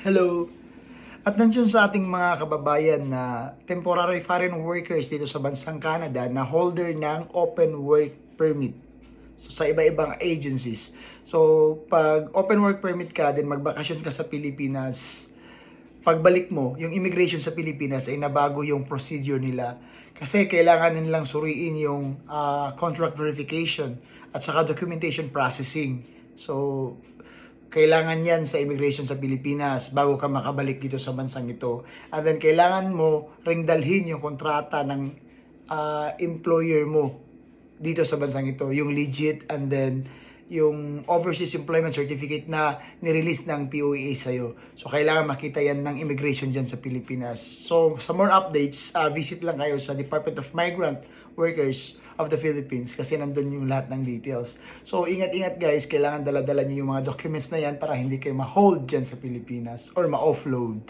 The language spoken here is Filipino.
Hello. At nandiyan sa ating mga kababayan na temporary foreign workers dito sa bansang Canada na holder ng open work permit. So, sa iba-ibang agencies. So, pag open work permit ka, then magbakasyon ka sa Pilipinas, pagbalik mo, yung immigration sa Pilipinas ay nabago yung procedure nila. Kasi kailangan nilang suriin yung ah, contract verification at saka documentation processing. So, kailangan yan sa immigration sa Pilipinas bago ka makabalik dito sa bansang ito. And then, kailangan mo ring dalhin yung kontrata ng ah, employer mo dito sa bansang ito. Yung legit and then yung overseas employment certificate na nirelease ng POEA sa'yo. So, kailangan makita yan ng immigration dyan sa Pilipinas. So, sa more updates, ah, visit lang kayo sa Department of Migrant Workers of the Philippines kasi nandun yung lahat ng details. So, ingat-ingat guys, kailangan dala-dala niyo yung mga documents na yan para hindi kayo ma-hold dyan sa Pilipinas or ma-offload.